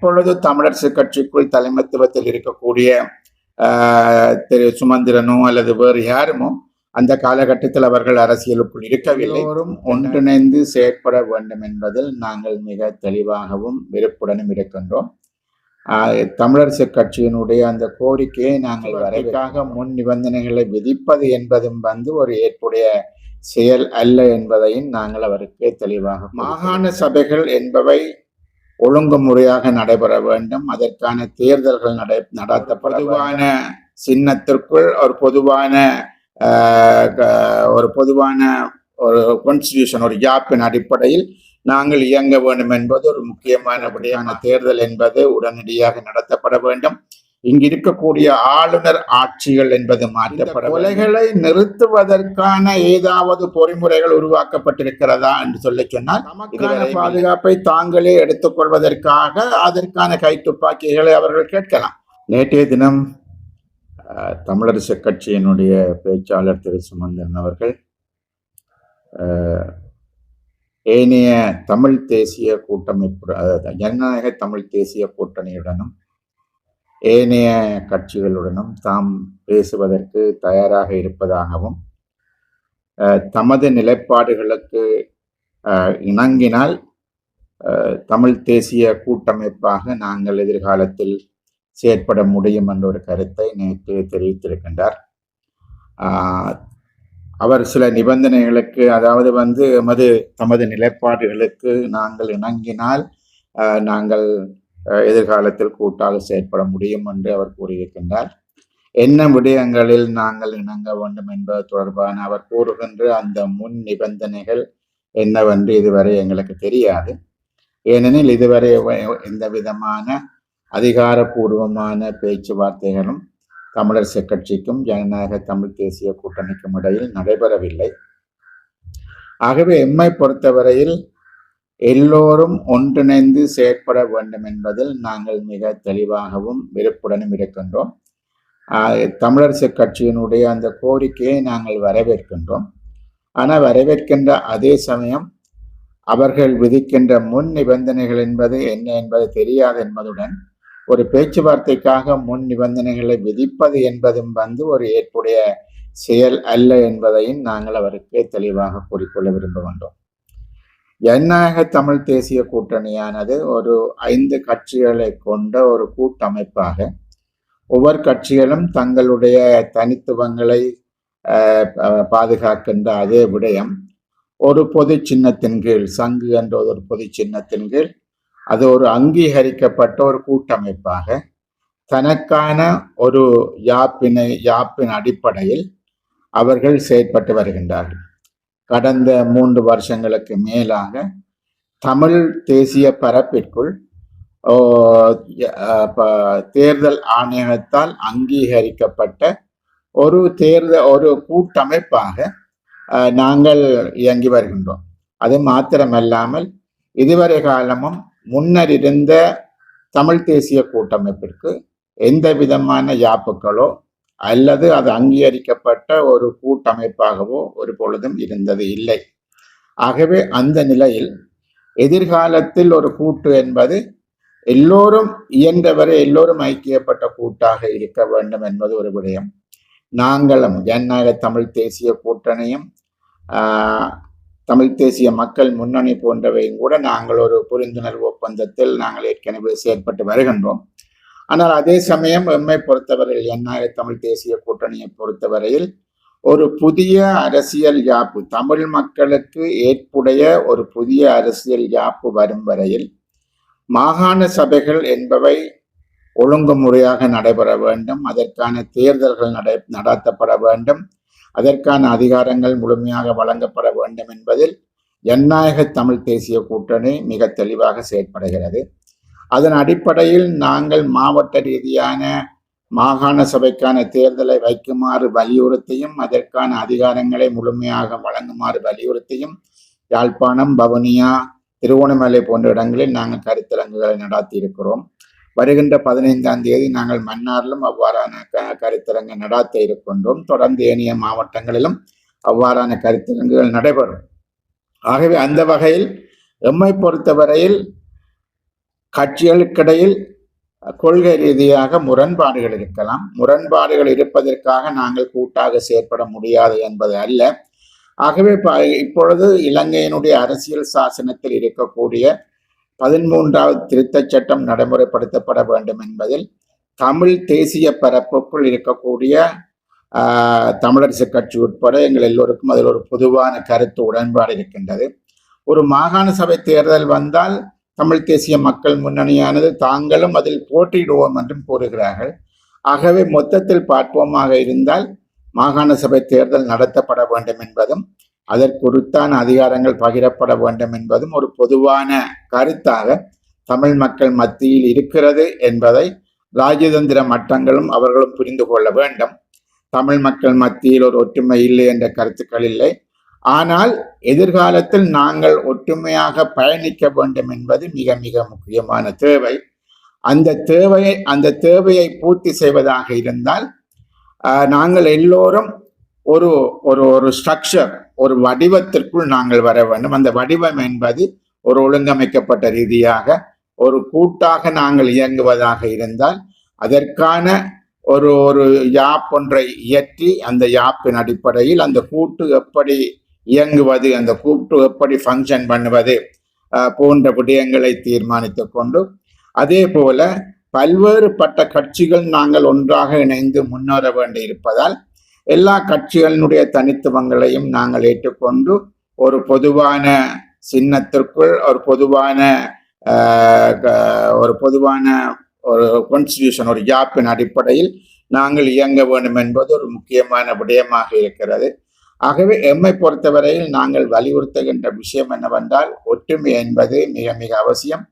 இப்பொழுது தமிழரசு கட்சிக்குள் தலைமைத்துவத்தில் இருக்கக்கூடிய திரு சுமந்திரனோ அல்லது வேறு யாருமோ அந்த காலகட்டத்தில் அவர்கள் அரசியலுக்குள் இருக்கவில்லை. ஒன்றிணைந்து செயற்பட வேண்டும் என்பதில் நாங்கள் மிக தெளிவாகவும் விருப்புடனும் இருக்கின்றோம். தமிழரசு கட்சியினுடைய அந்த கோரிக்கையை நாங்கள் வரைக்காக முன் நிபந்தனைகளை விதிப்பது என்பதும் வந்து ஒரு ஏற்புடைய செயல் அல்ல என்பதையும் நாங்கள் அவருக்கு தெளிவாக மாகாண சபைகள் என்பவை ஒழுங்குமுறையாக நடைபெற வேண்டும். அதற்கான தேர்தல்கள் நடை நடத்த பொதுவான சின்னத்திற்குள் ஒரு பொதுவான க- ஒரு பொதுவான ஒரு கான்ஸ்டியூஷன் ஒரு யாப்பின் அடிப்படையில் நாங்கள் இயங்க வேண்டும் என்பது ஒரு முக்கியமான தேர்தல் என்பது உடனடியாக நடத்தப்பட வேண்டும். இங்கு இருக்கக்கூடிய ஆளுநர் ஆட்சிகள் என்பது மாற்றப்பட கொலைகளை நிறுத்துவதற்கான ஏதாவது பொறிமுறைகள் உருவாக்கப்பட்டிருக்கிறதா என்று சொல்ல சொன்னால் நமக்கான பாதுகாப்பை தாங்களே எடுத்துக்கொள்வதற்காக அதற்கான கைத்துப்பாக்கிகளை அவர்கள் கேட்கலாம். நேற்றைய தினம் தமிழரசு கட்சியினுடைய பேச்சாளர் திரு சுமந்திரன் அவர்கள் ஏனைய தமிழ் தேசிய கூட்டமைப்பு ஜனநாயக தமிழ் தேசிய கூட்டணியுடனும் ஏனைய கட்சிகளுடனும் தாம் பேசுவதற்கு தயாராக இருப்பதாகவும் தமது நிலைப்பாடுகளுக்கு இணங்கினால் தமிழ் தேசிய கூட்டமைப்பாக நாங்கள் எதிர்காலத்தில் செயற்பட முடியும் என்ற ஒரு கருத்தை நேற்று தெரிவித்திருக்கின்றார். அவர் சில நிபந்தனைகளுக்கு அதாவது வந்து எமது தமது நிலைப்பாடுகளுக்கு நாங்கள் இணங்கினால் நாங்கள் எதிர்காலத்தில் கூட்டாக செயற்பட முடியும் என்று அவர் கூறியிருக்கின்றார். என்ன விடயங்களில் நாங்கள் இணங்க வேண்டும் என்பது தொடர்பான அவர் கூறுகின்ற அந்த முன் நிபந்தனைகள் என்னவென்று இதுவரை எங்களுக்கு தெரியாது. ஏனெனில் இதுவரை எந்த விதமான அதிகாரபூர்வமான பேச்சுவார்த்தைகளும் தமிழரசு கட்சிக்கும் ஜனநாயக தமிழ் தேசிய கூட்டணிக்கும் இடையில் நடைபெறவில்லை. ஆகவே எம்மை பொறுத்தவரையில் எல்லோரும் ஒன்றிணைந்து செயற்பட வேண்டும் என்பதில் நாங்கள் மிக தெளிவாகவும் விருப்புடனும் இருக்கின்றோம். தமிழரசு கட்சியினுடைய அந்த கோரிக்கையை நாங்கள் வரவேற்கின்றோம். ஆனால் வரவேற்கின்ற அதே சமயம் அவர்கள் விதிக்கின்ற முன் நிபந்தனைகள் என்பது என்ன என்பது தெரியாது என்பதுடன் ஒரு பேச்சுவார்த்தைக்காக முன் நிபந்தனைகளை விதிப்பது என்பதும் வந்து ஒரு ஏற்புடைய செயல் அல்ல என்பதையும் நாங்கள் அவருக்கு தெளிவாக கூறிக்கொள்ள விரும்புகின்றோம். ஜனநாயக தமிழ் தேசிய கூட்டணியானது ஒரு ஐந்து கட்சிகளை கொண்ட ஒரு கூட்டமைப்பாக ஒவ்வொரு கட்சிகளும் தங்களுடைய தனித்துவங்களை பாதுகாக்கின்ற அதே விடயம். ஒரு பொது சின்னத்தின் கீழ் சங்கு என்ற ஒரு பொது சின்னத்தின் கீழ் அது ஒரு அங்கீகரிக்கப்பட்ட ஒரு கூட்டமைப்பாக தனக்கான ஒரு யாப்பினை யாப்பின் அடிப்படையில் அவர்கள் செயற்பட்டு வருகின்றார்கள். கடந்த மூன்று வருஷங்களுக்கு மேலாக தமிழ் தேசிய பரப்பிற்குள் தேர்தல் ஆணையத்தால் அங்கீகரிக்கப்பட்ட ஒரு தேர்தல் ஒரு கூட்டமைப்பாக நாங்கள் இயங்கி வருகின்றோம். அது மாத்திரமல்லாமல் இதுவரை காலமும் முன்னர் இருந்த தமிழ் தேசிய கூட்டமைப்பிற்கு எந்த விதமான யாப்புகளோ அல்லது அது அங்கீகரிக்கப்பட்ட ஒரு கூட்டமைப்பாகவோ ஒரு பொழுதும் இருந்தது இல்லை. ஆகவே அந்த நிலையில் எதிர்காலத்தில் ஒரு கூட்டு என்பது எல்லோரும் இயன்றவரை எல்லோரும் ஐக்கியப்பட்ட கூட்டாக இருக்க வேண்டும் என்பது ஒரு விடயம். நாங்களும் ஜனநாயக தமிழ் தேசிய கூட்டணியும் தமிழ் தேசிய மக்கள் முன்னணி போன்றவையும் கூட நாங்கள் ஒரு புரிந்துணர்வு ஒப்பந்தத்தில் நாங்கள் ஏற்கனவே செயற்பட்டு வருகின்றோம். ஆனால் அதே சமயம் எம்மை பொறுத்தவரையில் ஜனநாயக தமிழ் தேசிய கூட்டணியை பொறுத்தவரையில் ஒரு புதிய அரசியல் யாப்பு தமிழ் மக்களுக்கு ஏற்புடைய ஒரு புதிய அரசியல் யாப்பு வரும் வரையில் மாகாண சபைகள் என்பவை ஒழுங்குமுறையாக நடைபெற வேண்டும் அதற்கான தேர்தல்கள் நடை நடத்தப்பட வேண்டும் அதற்கான அதிகாரங்கள் முழுமையாக வழங்கப்பட வேண்டும் என்பதில் ஜனநாயக தமிழ் தேசிய கூட்டணி மிக தெளிவாக செயற்படுகிறது. அதன் அடிப்படையில் நாங்கள் மாவட்ட ரீதியான மாகாண சபைக்கான தேர்தலை வைக்குமாறு வலியுறுத்தியும் அதற்கான அதிகாரங்களை முழுமையாக வழங்குமாறு வலியுறுத்தியும் யாழ்ப்பாணம் பவுனியா திருவோணமலை போன்ற இடங்களில் நாங்கள் கருத்தரங்குகளை நடாத்தி இருக்கிறோம் வருகின்ற பதினைந்தாம் தேதி நாங்கள் மன்னாரிலும் அவ்வாறான க கருத்தரங்கு நடாத்த இருக்கின்றோம். தொடர்ந்து ஏனைய மாவட்டங்களிலும் அவ்வாறான கருத்தரங்குகள் நடைபெறும். ஆகவே அந்த வகையில் எம்மை பொறுத்தவரையில் கட்சிகளுக்கிடையில் கொள்கை ரீதியாக முரண்பாடுகள் இருக்கலாம். முரண்பாடுகள் இருப்பதற்காக நாங்கள் கூட்டாக செயற்பட முடியாது என்பது அல்ல. ஆகவே இப்பொழுது இலங்கையினுடைய அரசியல் சாசனத்தில் இருக்கக்கூடிய பதிமூன்றாவது திருத்தச் சட்டம் நடைமுறைப்படுத்தப்பட வேண்டும் என்பதில் தமிழ் தேசிய பரப்புக்குள் இருக்கக்கூடிய தமிழரசு கட்சி உட்பட எங்கள் எல்லோருக்கும் அதில் ஒரு பொதுவான கருத்து உடன்பாடு இருக்கின்றது. ஒரு மாகாண சபை தேர்தல் வந்தால் தமிழ் தேசிய மக்கள் முன்னணியானது தாங்களும் அதில் போட்டியிடுவோம் என்றும் கூறுகிறார்கள். ஆகவே மொத்தத்தில் பார்ப்போமாக இருந்தால் மாகாண சபை தேர்தல் நடத்தப்பட வேண்டும் என்பதும் அதற்குறித்தான அதிகாரங்கள் பகிரப்பட வேண்டும் என்பதும் ஒரு பொதுவான கருத்தாக தமிழ் மக்கள் மத்தியில் இருக்கிறது என்பதை ராஜதந்திர மட்டங்களும் அவர்களும் புரிந்து கொள்ள வேண்டும். தமிழ் மக்கள் மத்தியில் ஒரு ஒற்றுமை இல்லை என்ற கருத்துக்கள் இல்லை. ஆனால் எதிர்காலத்தில் நாங்கள் ஒற்றுமையாக பயணிக்க வேண்டும் என்பது மிக மிக முக்கியமான தேவை. அந்த தேவையை அந்த தேவையை பூர்த்தி செய்வதாக இருந்தால் நாங்கள் எல்லோரும் ஒரு ஒரு ஒரு ஸ்ட்ரக்சர் ஒரு வடிவத்திற்குள் நாங்கள் வர வேண்டும். அந்த வடிவம் என்பது ஒரு ஒழுங்கமைக்கப்பட்ட ரீதியாக ஒரு கூட்டாக நாங்கள் இயங்குவதாக இருந்தால் அதற்கான ஒரு ஒரு யாப் ஒன்றை இயற்றி அந்த யாப்பின் அடிப்படையில் அந்த கூட்டு எப்படி இயங்குவது அந்த கூப்பிட்டு எப்படி ஃபங்க்ஷன் பண்ணுவது போன்ற விடயங்களை தீர்மானித்து கொண்டு அதே போல பல்வேறுபட்ட கட்சிகள் நாங்கள் ஒன்றாக இணைந்து முன்னேற வேண்டி இருப்பதால் எல்லா கட்சிகளினுடைய தனித்துவங்களையும் நாங்கள் ஏற்றுக்கொண்டு ஒரு பொதுவான சின்னத்திற்குள் ஒரு பொதுவான க- ஒரு பொதுவான ஒரு கான்ஸ்டியூஷன் ஒரு ஜாப்பின் அடிப்படையில் நாங்கள் இயங்க வேண்டும் என்பது ஒரு முக்கியமான விடயமாக இருக்கிறது. ஆகவே எம்மை பொறுத்தவரையில் நாங்கள் வலியுறுத்துகின்ற விஷயம் என்னவென்றால் ஒற்றுமை என்பது மிக மிக அவசியம்.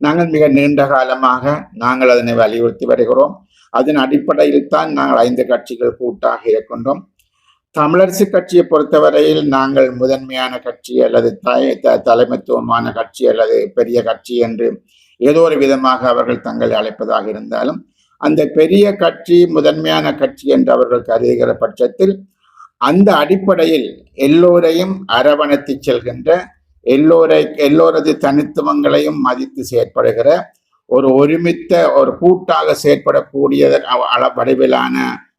நாங்கள் மிக நீண்ட காலமாக நாங்கள் அதனை வலியுறுத்தி வருகிறோம். அதன் அடிப்படையில் தான் நாங்கள் ஐந்து கட்சிகள் கூட்டாக இருக்கின்றோம். தமிழரசு கட்சியை பொறுத்தவரையில் நாங்கள் முதன்மையான கட்சி அல்லது த- தலைமைத்துவமான கட்சி அல்லது பெரிய கட்சி என்று ஏதோ ஒரு விதமாக அவர்கள் தங்களை அழைப்பதாக இருந்தாலும் அந்த பெரிய கட்சி முதன்மையான கட்சி என்று அவர்கள் கருதுகிற பட்சத்தில் அந்த அடிப்படையில் எல்லோரையும் அரவணைத்து செல்கின்ற எல்லோரை எல்லோரது தனித்துவங்களையும் மதித்து செயற்படுகிற ஒரு ஒருமித்த ஒரு கூட்டாக செயற்படக்கூடிய அளவடைவிலான வடிவிலான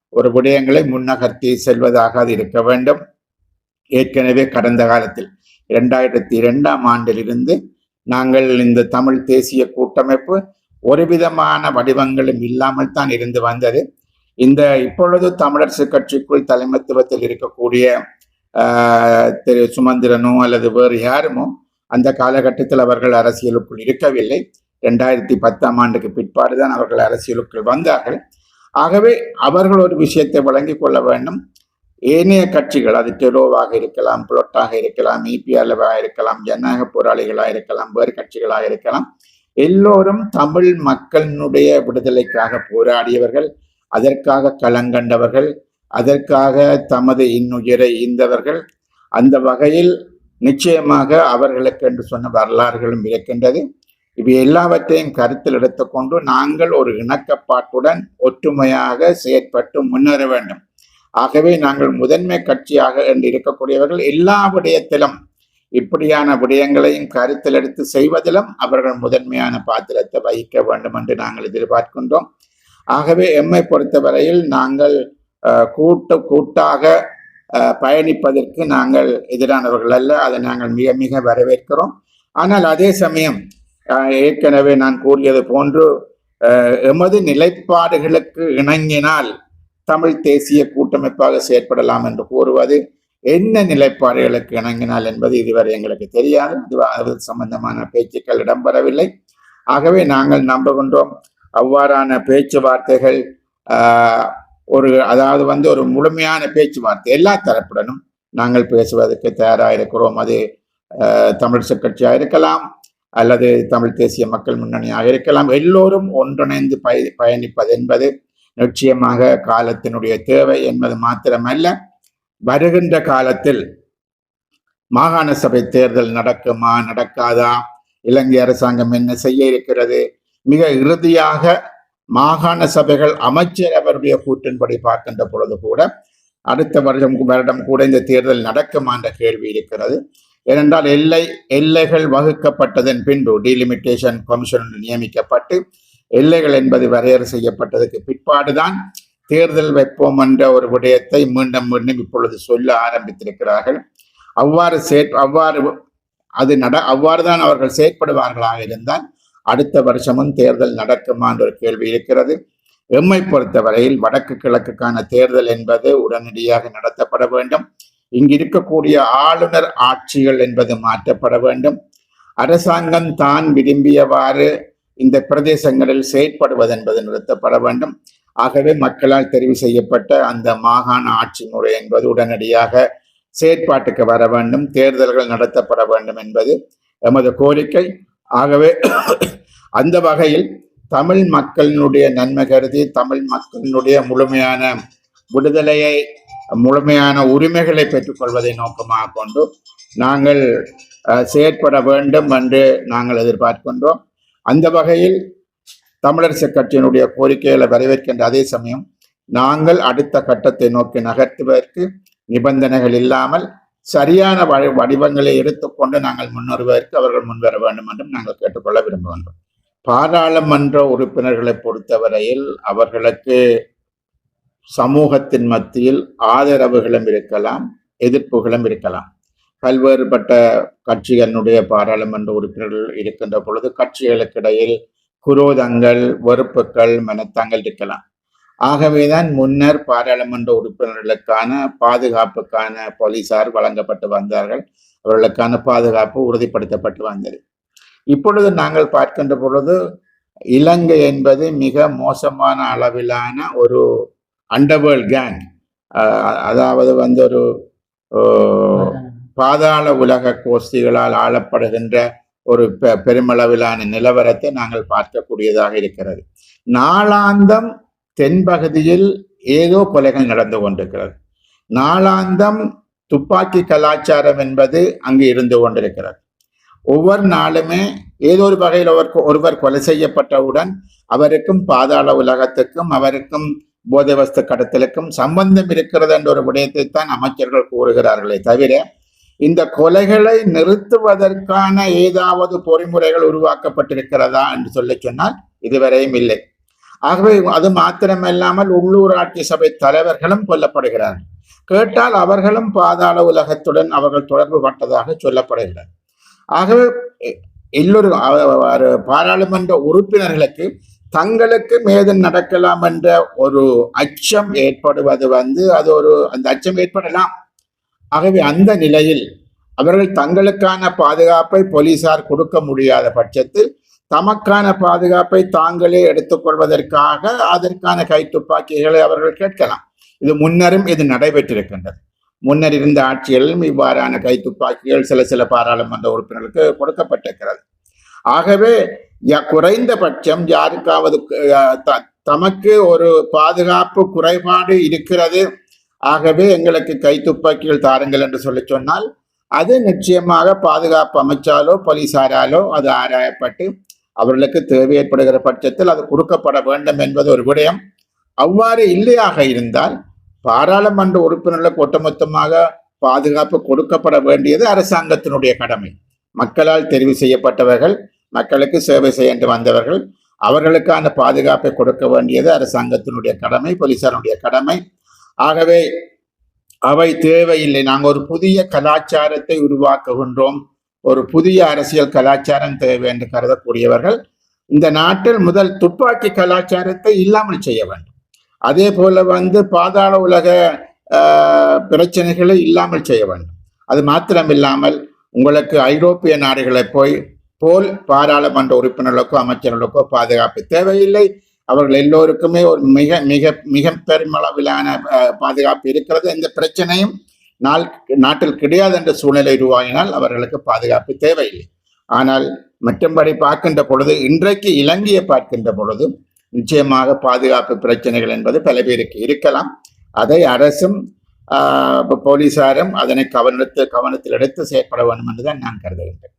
ஒரு விடயங்களை முன்னகர்த்தி செல்வதாக அது இருக்க வேண்டும். ஏற்கனவே கடந்த காலத்தில் இரண்டாயிரத்தி இரண்டாம் ஆண்டிலிருந்து நாங்கள் இந்த தமிழ் தேசிய கூட்டமைப்பு ஒரு விதமான வடிவங்களும் இல்லாமல் தான் இருந்து வந்தது. இந்த இப்பொழுது தமிழரசு கட்சிக்குள் தலைமைத்துவத்தில் இருக்கக்கூடிய ஆஹ், திரு சுமந்திரனோ அல்லது வேறு யாருமோ அந்த காலகட்டத்தில் அவர்கள் அரசியலுக்குள் இருக்கவில்லை. ரெண்டாயிரத்தி பத்தாம் ஆண்டுக்கு பிற்பாடுதான் அவர்கள் அரசியலுக்குள் வந்தார்கள். ஆகவே அவர்கள் ஒரு விஷயத்தை வழங்கி கொள்ள வேண்டும். ஏனைய கட்சிகள் அது டெரோவாக இருக்கலாம் புளொட்டாக இருக்கலாம் இபிஆர்லவாக இருக்கலாம் ஜனநாயக போராளிகளாக இருக்கலாம் வேறு கட்சிகளாக இருக்கலாம் எல்லோரும் தமிழ் மக்களினுடைய விடுதலைக்காக போராடியவர்கள். அதற்காக களங்கண்டவர்கள் அதற்காக தமது இன்னுயிரை ஈந்தவர்கள் அந்த வகையில் நிச்சயமாக அவர்களுக்கு என்று சொன்ன வரலாறுகளும் இருக்கின்றது. இவை எல்லாவற்றையும் கருத்தில் எடுத்துக்கொண்டு நாங்கள் ஒரு இணக்கப்பாட்டுடன் ஒற்றுமையாக செயற்பட்டு முன்னேற வேண்டும். ஆகவே நாங்கள் முதன்மை கட்சியாக என்று இருக்கக்கூடியவர்கள் எல்லா விடயத்திலும் இப்படியான விடயங்களையும் கருத்தில் எடுத்து செய்வதிலும் அவர்கள் முதன்மையான பாத்திரத்தை வகிக்க வேண்டும் என்று நாங்கள் எதிர்பார்க்கின்றோம். ஆகவே எம்மை பொறுத்தவரையில் நாங்கள் கூட்ட கூட்டு கூட்டாக பயணிப்பதற்கு நாங்கள் எதிரானவர்கள் அல்ல. அதை நாங்கள் மிக மிக வரவேற்கிறோம். ஆனால் அதே சமயம் ஏற்கனவே நான் கூறியது போன்று எமது நிலைப்பாடுகளுக்கு இணங்கினால் தமிழ் தேசிய கூட்டமைப்பாக செயற்படலாம் என்று கூறுவது என்ன நிலைப்பாடுகளுக்கு இணங்கினால் என்பது இதுவரை எங்களுக்கு தெரியாது. அது அது சம்பந்தமான பேச்சுக்கள் இடம்பெறவில்லை. ஆகவே நாங்கள் நம்புகின்றோம் அவ்வாறான பேச்சுவார்த்தைகள் ஆஹ், ஒரு அதாவது வந்து ஒரு முழுமையான பேச்சுவார்த்தை எல்லா தரப்புடனும் நாங்கள் பேசுவதற்கு தயாராக இருக்கிறோம். அது ஆஹ், தமிழ் கட்சியாக இருக்கலாம் அல்லது தமிழ் தேசிய மக்கள் முன்னணியாக இருக்கலாம். எல்லோரும் ஒன்றிணைந்து பய பயணிப்பது என்பது நிச்சயமாக காலத்தினுடைய தேவை என்பது மாத்திரமல்ல. வருகின்ற காலத்தில் மாகாண சபை தேர்தல் நடக்குமா நடக்காதா? இலங்கை அரசாங்கம் என்ன செய்ய இருக்கிறது? மிக இறுதியாக மாகாண சபைகள் அமைச்சர் அவருடைய கூற்றின்படி பார்க்கின்ற பொழுது கூட அடுத்த வருடம் வருடம் கூட இந்த தேர்தல் நடக்குமா என்ற கேள்வி இருக்கிறது. ஏனென்றால் எல்லை எல்லைகள் வகுக்கப்பட்டதன் பின்பு டீலிமிட்டேஷன் கமிஷன் நியமிக்கப்பட்டு எல்லைகள் என்பது வரையறை செய்யப்பட்டதுக்கு பிற்பாடுதான் தேர்தல் வைப்போம் என்ற ஒரு விடயத்தை மீண்டும் மீண்டும் இப்பொழுது சொல்ல ஆரம்பித்திருக்கிறார்கள். அவ்வாறு செயற் அவ்வாறு அது நட அவ்வாறு தான் அவர்கள் செயற்படுவார்களாக இருந்தால் அடுத்த வருஷமும் தேர்தல் நடக்குமா என்ற கேள்வி இருக்கிறது. எம்மை பொறுத்தவரையில் வடக்கு கிழக்குக்கான தேர்தல் என்பது உடனடியாக நடத்தப்பட வேண்டும். இங்கு இருக்கக்கூடிய ஆளுநர் ஆட்சிகள் என்பது மாற்றப்பட வேண்டும். அரசாங்கம் தான் விரும்பியவாறு இந்த பிரதேசங்களில் செயற்படுவது என்பது நிறுத்தப்பட வேண்டும். ஆகவே மக்களால் தெரிவு செய்யப்பட்ட அந்த மாகாண ஆட்சி முறை என்பது உடனடியாக செயற்பாட்டுக்கு வர வேண்டும். தேர்தல்கள் நடத்தப்பட வேண்டும் என்பது எமது கோரிக்கை. ஆகவே அந்த வகையில் தமிழ் மக்களினுடைய நன்மை கருதி தமிழ் மக்களினுடைய முழுமையான விடுதலையை முழுமையான உரிமைகளை பெற்றுக்கொள்வதை நோக்கமாக கொண்டு நாங்கள் செயற்பட வேண்டும் என்று நாங்கள் எதிர்பார்க்கின்றோம். அந்த வகையில் தமிழரசு கட்சியினுடைய கோரிக்கைகளை வரவேற்கின்ற அதே சமயம் நாங்கள் அடுத்த கட்டத்தை நோக்கி நகர்த்துவதற்கு நிபந்தனைகள் இல்லாமல் சரியான வடிவங்களை எடுத்துக்கொண்டு நாங்கள் முன்வருவதற்கு அவர்கள் முன்வர வேண்டும் என்றும் நாங்கள் கேட்டுக்கொள்ள விரும்புகின்றோம். பாராளுமன்ற உறுப்பினர்களை பொறுத்தவரையில் அவர்களுக்கு சமூகத்தின் மத்தியில் ஆதரவுகளும் இருக்கலாம் எதிர்ப்புகளும் இருக்கலாம். பல்வேறுபட்ட கட்சிகளுடைய பாராளுமன்ற உறுப்பினர்கள் இருக்கின்ற பொழுது கட்சிகளுக்கிடையில் குரோதங்கள் வெறுப்புகள் மனத்தாங்கள் இருக்கலாம். ஆகவேதான் முன்னர் பாராளுமன்ற உறுப்பினர்களுக்கான பாதுகாப்புக்கான போலீசார் வழங்கப்பட்டு வந்தார்கள். அவர்களுக்கான பாதுகாப்பு உறுதிப்படுத்தப்பட்டு வந்தது. இப்பொழுது நாங்கள் பார்க்கின்ற பொழுது இலங்கை என்பது மிக மோசமான அளவிலான ஒரு அண்டர்வேர்ல்ட் கேங் அதாவது வந்து ஒரு பாதாள உலக கோஷ்டிகளால் ஆளப்படுகின்ற ஒரு பெ- பெருமளவிலான நிலவரத்தை நாங்கள் பார்க்கக்கூடியதாக இருக்கிறது. நாளாந்தம் தென்பகுதியில் ஏதோ கொலைகள் நடந்து கொண்டிருக்கிறது. நாளாந்தம் துப்பாக்கி கலாச்சாரம் என்பது அங்கு இருந்து கொண்டிருக்கிறது. ஒவ்வொரு நாளுமே ஏதோ ஒரு வகையில் ஒருவர் ஒருவர் கொலை செய்யப்பட்டவுடன் அவருக்கும் பாதாள உலகத்துக்கும் அவருக்கும் போதை வஸ்து கடத்தலுக்கும் சம்பந்தம் இருக்கிறது என்ற ஒரு விடயத்தை தான் அமைச்சர்கள் கூறுகிறார்களே தவிர இந்த கொலைகளை நிறுத்துவதற்கான ஏதாவது பொறிமுறைகள் உருவாக்கப்பட்டிருக்கிறதா என்று சொல்லி சொன்னால் இதுவரையும் இல்லை. ஆகவே அது மாத்திரமல்லாமல் உள்ளூராட்சி சபை தலைவர்களும் கொல்லப்படுகிறார்கள். கேட்டால் அவர்களும் பாதாள உலகத்துடன் அவர்கள் தொடர்பு பட்டதாக சொல்லப்படுகிறார் ஆகவே எல்லோரும் பாராளுமன்ற உறுப்பினர்களுக்கு தங்களுக்கு மேதம் நடக்கலாம் என்ற ஒரு அச்சம் ஏற்படுவது வந்து அது ஒரு அந்த அச்சம் ஏற்படலாம். ஆகவே அந்த நிலையில் அவர்கள் தங்களுக்கான பாதுகாப்பை போலீசார் கொடுக்க முடியாத பட்சத்தில் தமக்கான பாதுகாப்பை தாங்களே எடுத்துக்கொள்வதற்காக அதற்கான கை துப்பாக்கிகளை அவர்கள் கேட்கலாம். இது முன்னரும் இது நடைபெற்றிருக்கின்றது. முன்னர் இருந்த ஆட்சிகளிலும் இவ்வாறான கை துப்பாக்கிகள் சில சில பாராளுமன்ற உறுப்பினர்களுக்கு கொடுக்கப்பட்டிருக்கிறது. ஆகவே ய- குறைந்தபட்சம் யாருக்காவது த- தமக்கு ஒரு பாதுகாப்பு குறைபாடு இருக்கிறது. ஆகவே எங்களுக்கு கை துப்பாக்கிகள் தாருங்கள் என்று சொல்லி சொன்னால் அது நிச்சயமாக பாதுகாப்பு அமைச்சாலோ போலீசாராலோ அது ஆராயப்பட்டு அவர்களுக்கு தேவை ஏற்படுகிற பட்சத்தில் அது கொடுக்கப்பட வேண்டும் என்பது ஒரு விடயம். அவ்வாறு இல்லையாக இருந்தால் பாராளுமன்ற உறுப்பினர்களுக்கு ஒட்டுமொத்தமாக பாதுகாப்பு கொடுக்கப்பட வேண்டியது அரசாங்கத்தினுடைய கடமை. மக்களால் தெரிவு செய்யப்பட்டவர்கள் மக்களுக்கு சேவை செய்ய வந்தவர்கள் அவர்களுக்கான பாதுகாப்பை கொடுக்க வேண்டியது அரசாங்கத்தினுடைய கடமை போலீசாருடைய கடமை. ஆகவே அவை தேவையில்லை. நாங்கள் ஒரு புதிய கலாச்சாரத்தை உருவாக்குகின்றோம். ஒரு புதிய அரசியல் கலாச்சாரம் தேவை என்று கருதக்கூடியவர்கள் இந்த நாட்டில் முதல் துப்பாக்கி கலாச்சாரத்தை இல்லாமல் செய்ய வேண்டும். அதே போல வந்து பாதாள உலக பிரச்சனைகளை இல்லாமல் செய்ய வேண்டும். அது மாத்திரம் இல்லாமல் உங்களுக்கு ஐரோப்பிய நாடுகளை போய் போல் பாராளுமன்ற உறுப்பினர்களுக்கோ அமைச்சர்களுக்கோ பாதுகாப்பு தேவையில்லை. அவர்கள் எல்லோருக்குமே ஒரு மிக மிக மிக பெருமளவிலான பாதுகாப்பு இருக்கிறது. எந்த பிரச்சனையும் நாள் நாட்டில் கிடையாது என்ற சூழ்நிலை உருவாகினால் அவர்களுக்கு பாதுகாப்பு தேவையில்லை. ஆனால் மற்றும்படி பார்க்கின்ற பொழுது இன்றைக்கு இலங்கையை பார்க்கின்ற பொழுது நிச்சயமாக பாதுகாப்பு பிரச்சனைகள் என்பது பல பேருக்கு இருக்கலாம். அதை அரசும் ஆஹ், போலீசாரும் அதனை கவனத்து கவனத்தில் எடுத்து செயற்பட வேண்டும் என்றுதான் நான் கருதுகின்றேன்.